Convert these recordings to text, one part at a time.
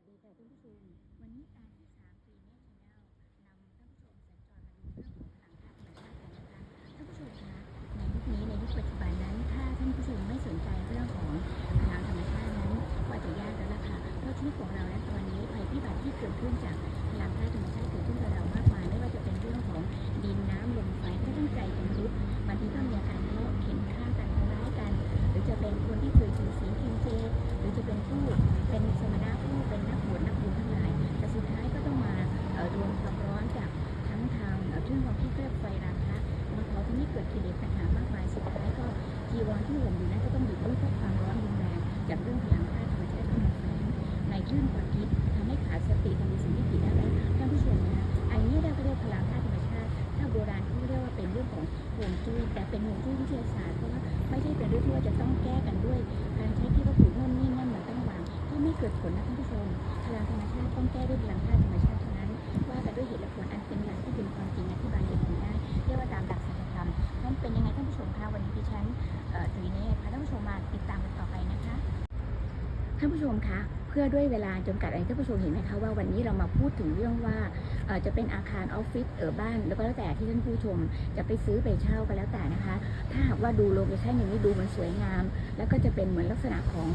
วัสดีค่ะท่านผู้ชม วันนี้การที่สาม จุ้ยแต่เป็นห่วงจุ้ยวิทยาศาสตร์เพราะว่าไม่ใช่เป็นเรื่องที่ว่าจะต้องแก้กันด้วย การใช้ที่วัตถุโน่นนี่นั่นมันต้องวางก็ไม่เกิดผลนะท่านผู้ชมพลังธรรมชาติต้องแก้ด้วยพลังธาตุธรรมชาติเท่านั้นว่ากันด้วยเหตุและผลอันเป็นหลักที่เป็นความจริงอธิบายเหตุผลได้เรียกว่าตามหลักสัจธรรมนั้นเป็นยังไงท่านผู้ชมคะวันนี้ดิฉันเอ่อจุ๋ยเน่พาท่านผู้ชมมาติดตามกันต่อไปนะคะท่านผู้ชมคะ เพื่อด้วยเวลาจำกัดอะไรท่านผู้ชมเห็นไหมคะว่าวันนี้เรามาพูดถึงเรื่องว่าจะเป็นอาคารออฟฟิศเออบ้านแล้วก็แล้วแต่ที่ท่านผู้ชมจะไปซื้อไปเช่าก็แล้วแต่นะคะ ถ้าหากว่าดูโลเคชั่นอย่างนี้ดูมันสวยงาม แล้วก็จะเป็นเหมือนลักษณะของ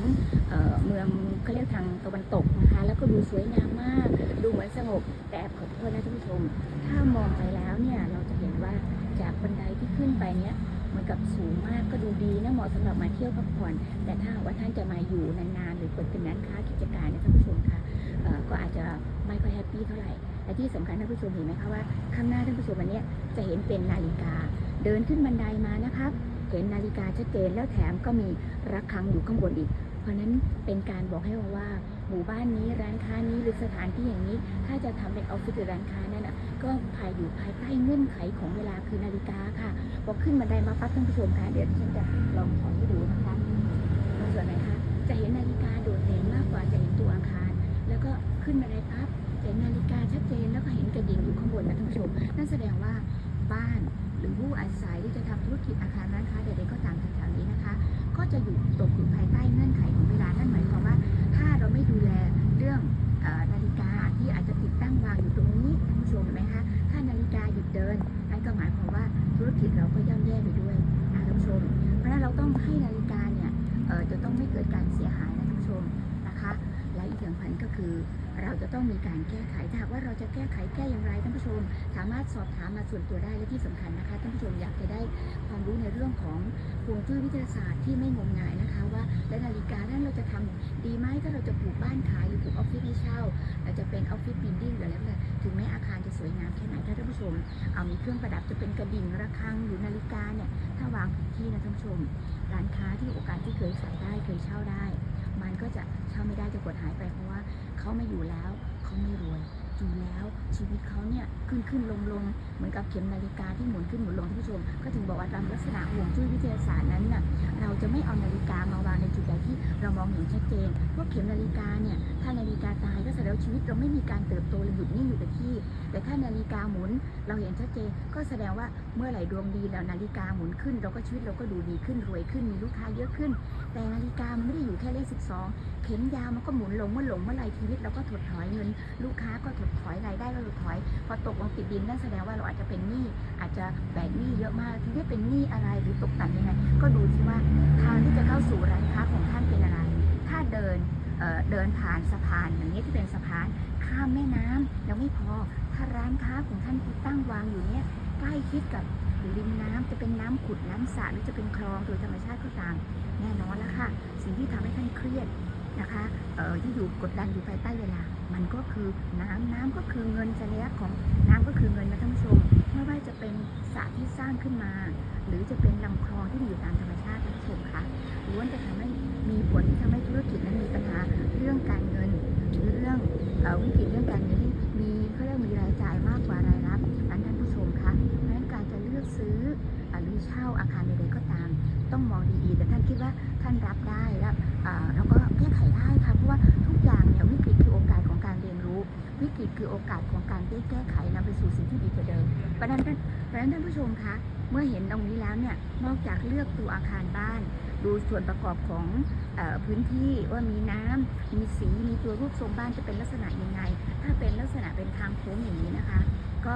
เออเมืองเขาเรียกทางตะวันตกนะคะ แล้วก็ดูสวยงามมาก ดูเหมือนสงบแต่ขอโทษนะท่านผู้ชม ถ้ามองไปแล้วเนี่ยเราจะเห็นว่าจากบันไดที่ขึ้นไปเนี่ย เหมือนกับสูงมากก็ดูดีนะเหมาะสำหรับมาเที่ยวพักผ่อนแต่ถ้าว่าท่านจะมาอยู่นานๆหรือเปิดเป็นร้านค้ากิจการเนี่ยท่านผู้ชมคะก็อาจจะไม่ค่อยแฮปปี้เท่าไหร่และที่สำคัญท่านผู้ชมเห็นไหมคะว่าข้างหน้าท่านผู้ชมอันนี้จะเห็นเป็นนาฬิกา เดินขึ้นบันไดมานะครับ เห็นนาฬิกาชัดเจนแล้วแถมก็มีระฆังอยู่ข้างบนอีก เพราะนั้นเป็นการบอกให้เราว่าหมู่บ้านนี้ร้านค้านี้หรือสถานที่อย่างนี้ ถ้าจะทำเป็นออฟฟิศหรือร้านค้านั่นน่ะก็ อยู่ภายใต้เงื่อนไขของเวลาคือนาฬิกาค่ะพอขึ้นบันไดมาปั๊บท่านผู้ชมค่ะเดี๋ยวฉันจะลองถอให้ดูนะคะตรงส่วนไหนคะจะเห็นนาฬิกาโดดเด่นมากกว่าจะเห็นตัวอาคาร แล้วก็ขึ้นบันไดปั๊บเห็นนาฬิกาชัดเจนแล้วก็เห็นกระดิ่งอยู่ข้างบนนะท่านผู้ชมนั่นแสดงว่าบ้านหรือผู้อาศัยที่จะทำธุรกิจอาคารร้านค้าใดๆก็ตามแถวๆนี้นะคะ ก็จะอยู่ตกอยู่ภาย ย่ำแย่ไปด้วยนะท่านผู้ชม เพราะฉะนั้นเราต้องให้นาฬิกาเนี่ยจะต้องไม่เกิดการเสียหายนะท่านผู้ชมนะคะ และอีกอย่างพันก็คือ เราจะต้องมีการแก้ไขถ้าหากว่าเราจะแก้ไขแก้อย่างไรท่านผู้ชม สามารถสอบถามมาส่วนตัวได้และที่สำคัญนะคะท่านผู้ชมอยากจะได้ความรู้ในเรื่องของฮวงจุ้ยวิทยาศาสตร์ที่ไม่งมงายนะคะว่าและนาฬิกานั้นเราจะทำ ปลูกบ้านขายหรือปลูกออฟฟิศให้เช่าอาจจะเป็นออฟฟิศบิลดิ้งหรืออะไรแล้วแต่ถึงแม้อาคารจะสวยงามแค่ไหนถ้าท่านผู้ชมเอามีเครื่องประดับจะเป็นกระดิ่งระฆังหรือนาฬิกาเนี่ยถ้าวางผิดที่นะท่านผู้ชม ร้านค้าที่โอกาสที่เคยขายได้เคยเช่าได้ มันก็จะเช่าไม่ได้จะกดหายไปเพราะว่าเขาไม่อยู่แล้วเขาไม่รวย แล้ว ชีวิตเขาเนี่ยขึ้นขึ้นลงลงเหมือนกับเข็มนาฬิกาที่หมุนขึ้นหมุนลงท่านผู้ชม ก็ถึงบอกว่าตามลักษณะห่วงจุ้ยวิทยาศาสตร์นั้นน่ะเราจะไม่เอานาฬิกามาวางในจุดใดที่เรามองเห็นชัดเจนพวกเข็มนาฬิกาเนี่ยถ้านาฬิกาตายก็แสดงว่าชีวิตเราไม่มีการเติบโตเลยหยุดนิ่งอยู่กับที่ แต่ถ้านาฬิกาหมุนเราเห็นชัดเจน ก็แสดงว่าเมื่อไหร่ดวงดีแล้วนาฬิกาหมุนขึ้น เราก็ชีวิตเราก็ดูดีขึ้นรวยขึ้นมีลูกค้าเยอะขึ้น แต่นาฬิกามันไม่ได้อยู่แค่เลข 12 เข็มยาวมันก็หมุนลงเมื่อหลงเมื่อไหรชีวิตเราก็ถดถอยเงิน ลูกค้าก็ถดถอยรายได้ก็ถดถอย พอตกลงติดดินนั่นแสดงว่าเราอาจจะเป็นหนี้อาจจะแบกหนี้เยอะมากที่ได้เป็นหนี้อะไรหรือตกต่ำยังไง ก็ดูที่ว่าทางที่จะเข้าสู่ร้านค้าของท่านเป็นอะไร ถ้าเดินเเดินผ่านสะพานอย่างนี้ที่เป็นสะพานข้ามแม่น้ำยังไม่พอถ้าร้านค้าของท่านที่ตั้งวางอยู่เนี่ยใกล้ชิดกับริมน้ำจะเป็นน้ำขุดน้ำสระหรือจะเป็นคลองโดยธรรมชาติก็ตามแน่นอนแล้วค่ะ สิ่งที่ทำให้ท่านเครียด นะคะเอ่อที่อยู่กดดันอยู่ภายใต้เวลา มันก็คือน้ำน้ำก็คือเงินสัญลักษณ์ของน้ำก็คือเงินนะท่านผู้ชมไม่ว่าจะเป็นสระที่สร้างขึ้นมา หรือจะเป็นลำคลองที่มีอยู่ตามธรรมชาติท่านผู้ชมคะล้วนจะทำให้มีผลที่ทำให้ธุรกิจนั้นมีปัญหาเรื่องการเงินหรือเรื่องเอ่อวิกฤตเรื่องการเงินมีเขาเรียกมีรายจ่ายมากกว่ารายรับนั้นท่านผู้ชมคะเพราะฉะนั้นการจะเลือกซื้อ หรือเช่าอาคารใดๆก็ตาม ต้องมองดีๆ แต่ท่านคิดว่าท่านรับได้แล้วแล้วก็แก้ไขได้ค่ะเพราะว่าทุกอย่างเนี่ยวิกฤตคือโอกาสของการเรียนรู้ วิกฤตคือโอกาสของการได้แก้ไขนำไปสู่สิ่งที่ดีกว่าเดิมเพราะนั้นท่านเพราะนั้นท่านผู้ชมคะเมื่อเห็นตรงนี้แล้วเนี่ยนอกจากเลือกตัวอาคารบ้าน ดูส่วนประกอบของอพื้นที่ว่ามีน้ำมีสีมีตัวรูปทรงบ้านจะเป็นลักษณะยังไง ถ้าเป็นลักษณะเป็นทางโค้งอย่างนี้นะคะ ก็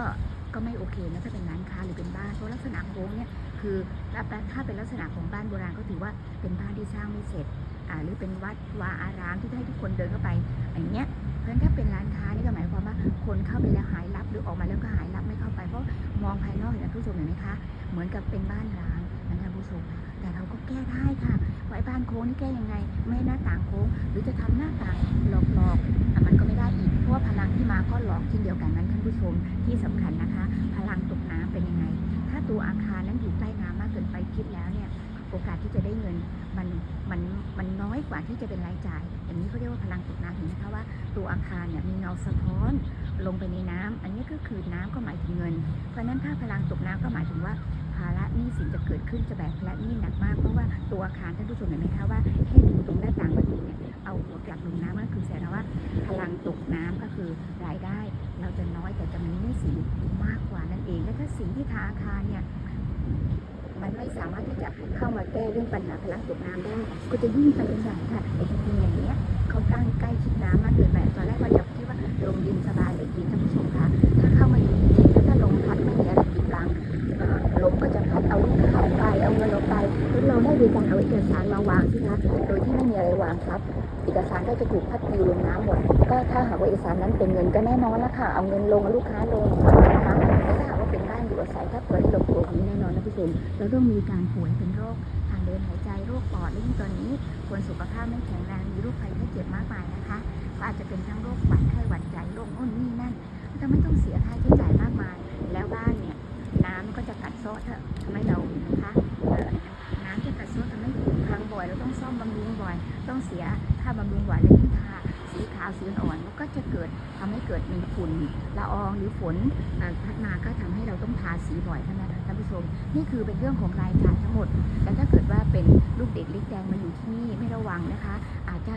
ก็ไม่โอเคนะถ้าเป็นร้านค้าหรือเป็นบ้านเพราะลักษณะโค้งเนี่ยคือถ้าถ้าเป็นลักษณะของบ้านโบราณก็ถือว่าเป็นบ้านที่สร้างไม่เสร็จอ่าหรือเป็นวัดวาอารามที่ให้ทุกคนเดินเข้าไปอย่างเงี้ยเพราะฉะนั้นถ้าเป็นร้านค้านี่ก็หมายความว่าคนเข้าไปแล้วหายลับหรือออกมาแล้วก็หายลับไม่เข้าไปเพราะ องภายนอกเห็นนะผู้ชมเห็นไหมคะ เหมือนกับเป็นบ้านร้างนะคะผู้ชม แต่เราก็แก้ได้ค่ะไว้บ้านโค้งนี่แก้ยังไง ไม่ให้หน้าต่างโค้ง หรือจะทำหน้าต่างหลอกๆอ่มันก็ไม่ได้อีก เพราะว่าพลังที่มาก็หลอกเช่นเดียวกันนั้นท่านผู้ชมที่สำคัญนะคะ พลังตกน้ำเป็นยังไง ถ้าตัวอาคารนั้นอยู่ใกล้น้ำมากเกินไปคิดแล้วเนี่ยโอกาสที่จะได้เงินมันมันมันน้อยกว่าที่จะเป็นรายจ่าย อย่างนี้เขาเรียกว่าพลังตกน้ำเห็นไหมคะว่าตัวอาคารเนี่ยมีเงาสะท้อน ลงไปในน้ำอันนี้ก็คือน้ำก็หมายถึงเงิน เพราะฉะนั้นถ้าพลังตกน้ำก็หมายถึงว่าภาระหนี้สินจะเกิดขึ้นจะแบกภาระหนี้หนักมากเพราะว่าตัวอาคารท่านผู้ชมเห็นไหมคะว่าแค่ดูตรงหน้าต่างประตูเนี่ยเอาหัวกลับลงน้ำก็คือแสดงว่าพลังตกน้ำก็คือรายได้ เราจะน้อยแต่จะมีหนี้สินมากกว่านั่นเอง และถ้าสิ่งที่ทาอาคารเนี่ยมันไม่สามารถที่จะเข้ามาแก้เรื่องปัญหาพลังตกน้ำได้ก็จะยิ่งไปกันใหญ่ค่ะแต่จริงๆอย่างเนี้ยเขาตั้งใกล้ ค่ะ เอาเงินลงลูกค้าลงนะคะถ้าหากว่าเป็นบ้านอยู่อาศัยถ้าเปิดหลบตัวนี้แน่นอนนะผู้ชมเราต้องมีการป่วยเป็นโรคทางเดินหายใจโรคปอดและยิ่งตอนนี้คนสุขภาพไม่แข็งแรงมีโรคภัยไข้เจ็บมากมายนะคะก็อาจจะเป็นทั้งโรคหวัดไข้หวัดใหญ่โรคโน่นนี่นั่นทำให้ต้องเสียค่าใช้จ่ายมากมาย แล้วบ้านเนี่ยน้ำก็จะกัดเซาะทำให้เรานไหมคะเอ่อน้ำจะกัดเซาะทำให้พังบ่อยเราต้องซ่อมบำรุงบ่อย ต้องเสียค่าบำรุงบ่อยและยิ่งทาสีขาวสีอ่อนมัน เกิดทำให้เกิดมีฝุ่นละอองหรือฝนพัดมาก็ทำให้เราต้องทาสีบ่อยเท่านั้นะท่านผู้ชม นี่คือเป็นเรื่องของรายจ่ายทั้งหมด แต่ถ้าเกิดว่าเป็นลูกเด็กเล็กแดงมาอยู่ที่นี่ไม่ระวังนะคะ อาจจะ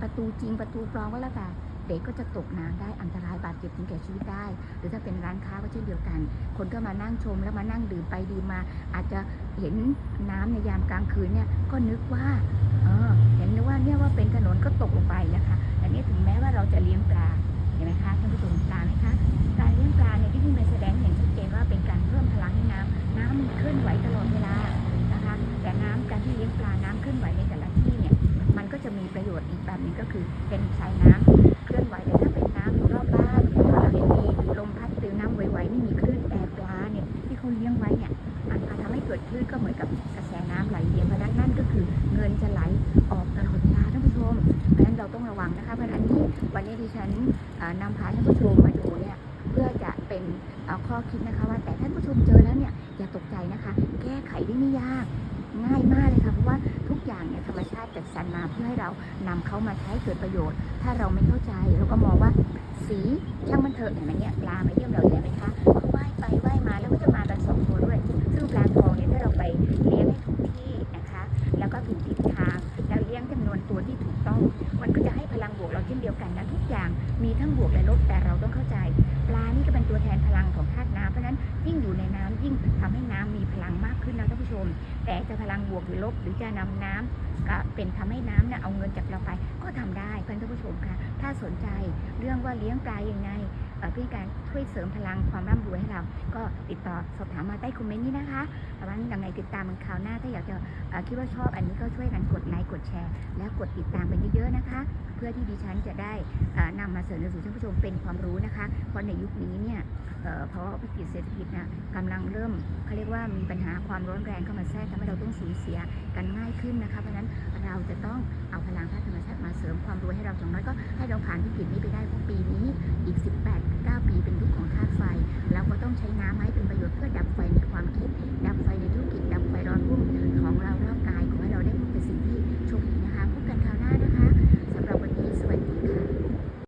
ประตูจริงประตูปลอมก็แล้วแต่เด็กก็จะตกน้ำได้อันตรายบาดเจ็บถึงแก่ชีวิตได้ หรือถ้าเป็นร้านค้าก็เช่นเดียวกัน คนก็มานั่งชมแล้วมานั่งดื่มไปดื่มมา อาจจะเห็นน้ำในยามกลางคืนเนี่ยก็นึกว่า เห็นว่าเนี่ยว่าเป็นถนนก็ตกลงไปนะคะแต่นี่ถึงแม้ว่าเราจะเลี้ยงปลาเห็นไหมคะท่านผู้ชมปลาไหมคะการเลี้ยงปลาเนี่ยที่พี่มาแสดงเห็นชัดเจนว่าเป็นการเพิ่มพลังให้น้ำน้ำมันเคลื่อนไหวตลอดเวลานะคะ แต่น้ำการที่เลี้ยงปลาน้ำเคลื่อนไหวในแต่ละที่เนี่ยมันก็จะมีประโยชน์อีกแบบนึงก็คือเป็นสายน้ำาท่านผู้ชมมาดูเนี่ยเพื่อจะเป็นเอาข้อคิดนะคะว่าแต่ท่านผู้ชมเจอแล้วเนี่ยอย่าตกใจนะคะ แก้ไขได้ไม่ยากง่ายมากเลยค่ะเพราะว่าทุกอย่างเนี่ยธรรมชาติจัดสรรมาเพื่อให้เรานำเขามาใช้เกิดประโยชน์ ถ้าเราไม่เข้าใจเราก็มองว่าสีช่างมันเถอะอย่างเนี่ยปลามาเยี่ยมเราเห็นไหมคะ ชม แต่จะพลังบวกหรือลบหรือจะนำน้ำก็เป็นทำให้น้ำเนี่ยเอาเงินจากเราไปก็ทำได้เพื่อนท่านผู้ชมค่ะถ้าสนใจเรื่องว่าเลี้ยงปลายังไง พื่อการช่วยเสริมพลังความร่ำรวยให้เรา ก็ติดต่อสอบถามมาใต้คอมเมนต์นี้นะคะแต่ว่ายังไงติดตามมันคราวหน้าถ้าอยากจะคิดว่าชอบอันนี้ก็ช่วยกันกดไลค์กดแชร์ และกดติดตามกันเยอะๆนะคะ เพื่อที่ดิฉันจะได้เอ่อนำมาเสนอสู่ท่านผู้ชมเป็นความรู้นะคะ เพราะในยุคนี้เนี่ยเพราะวิกฤตเศรษฐกิจนะกำลังเริ่มเขาเรียกว่ามีปัญหาความร้อนแรงเข้ามาแทรกทำให้เราต้องสูญเสียกันง่ายขึ้นนะคะ เพราะฉะนั้นเราจะต้องเอาพลังธาธรรมชาติมา ให้เราอย่างน้อยก็ให้เราผ่านวิกฤตนี้ไปได้พราปีนี้อีก 18 9 ปีเป็นยุคของธาตุไฟ แล้วก็ต้องใช้น้ำให้เป็นประโยชน์เพื่อดับไฟในความคิด ดับไฟ